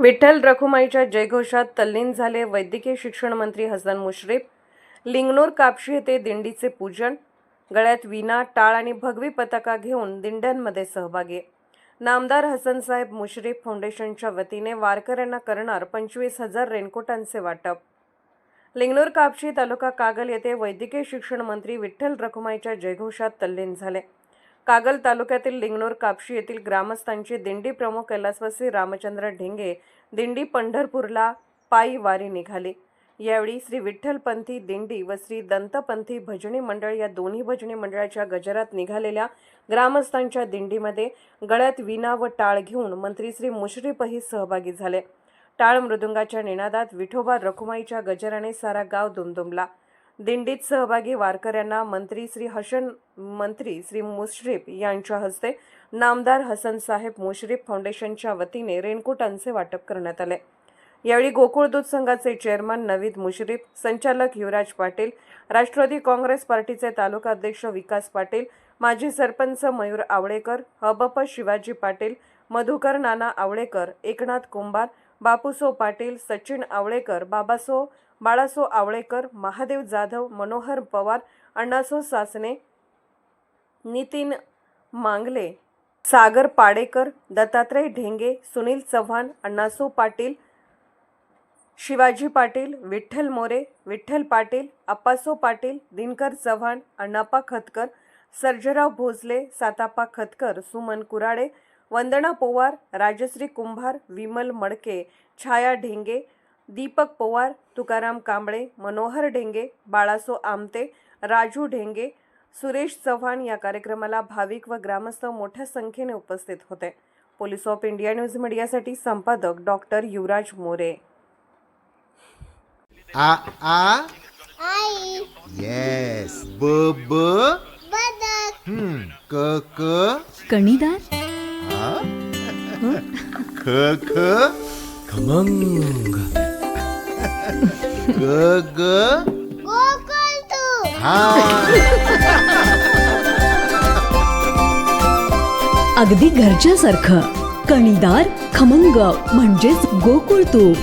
विठ्ठल रखुमाईच्या जयघोषात तल्लीन झाले वैद्यकीय शिक्षण मंत्री हसन मुश्रीफ. लिंगनूर कापशी येथे दिंडीचे पूजन. गळ्यात विना टाळ आणि भगवी पताका घेऊन दिंड्यांमध्ये सहभागी. नामदार हसनसाहेब मुश्रीफ फाउंडेशनच्या वतीने वारकऱ्यांना करणार पंचवीस हजार रेनकोटांचे वाटप. लिंगनूर कापशी तालुका कागल येथे वैद्यकीय शिक्षण मंत्री विठ्ठल रखुमाईच्या जयघोषात तल्लीन झाले. कागल तालुक्यातील लिंगणूर कापशी येथील ग्रामस्थांची दिंडी प्रमुख कैलासवासी रामचंद्र ढेंगे दिंडी पंढरपूरला पायी वारी निघाली. यावेळी श्री विठ्ठलपंथी दिंडी व श्री दंतपंथी भजनी मंडळ या दोन्ही भजनी मंडळाच्या गजरात निघालेल्या ग्रामस्थांच्या दिंडीमध्ये गळ्यात विना व टाळ घेऊन मंत्री श्री मुश्रीफही सहभागी झाले. टाळ मृदुंगाच्या निनादात विठोबा रखुमाईच्या गजराने सारा गाव दुमदुमला. दिंडीत सहभागी वारकऱ्यांना मंत्री श्री हसन मंत्री श्री मुश्रीफ यांच्या हस्ते नामदार हसन साहेब मुश्रीफ फाउंडेशनच्या वतीने रेनकोटांचे वाटप करण्यात आले. यावेळी गोकुळ दूध संघाचे चेअरमन नवीद मुश्रीफ संचालक युवराज पाटील राष्ट्रवादी काँग्रेस पार्टीचे तालुका अध्यक्ष विकास पाटील माजी सरपंच मयूर आवळेकर हबप शिवाजी पाटील मधुकर नाना आवळेकर एकनाथ कुंभार बापूसो पाटील सचिन आवळेकर बाबासो बाळासो आवळेकर महादेव जाधव मनोहर पवार अण्णासो सासने नितीन मांगले सागर पाडेकर दत्तात्रय ढेंगे सुनील चव्हाण अण्णासो पाटील शिवाजी पाटील विठ्ठल मोरे विठ्ठल पाटील अप्पासो पाटील दिनकर चव्हाण अण्णापा खतकर सर्जराव भोसले सातापा खतकर सुमन कुराडे वंदना पोवार राजश्री कुंभार विमल मडके छाया ढेंगे दीपक पवार तुकाराम कांबळे मनोहर ढेंगे बाळासो आमते राजू ढेंगे सुरेश चव्हाण या कार्यक्रमाला भाविक व ग्रामस्थ मोठ्या संख्येने उपस्थित होते. पोलीस ऑफ इंडिया न्यूज मीडियासाठी संपादक डॉक्टर युवराज मोरे. आ आ? आई. येस ब ब? बदक. हम्म. क क? कणीदार? आ? ख ख? खमंग. ग ग. तू. हा. अगदी घरच्यासारखं. कणीदार खमंग म्हणजेच गोकुळ तूप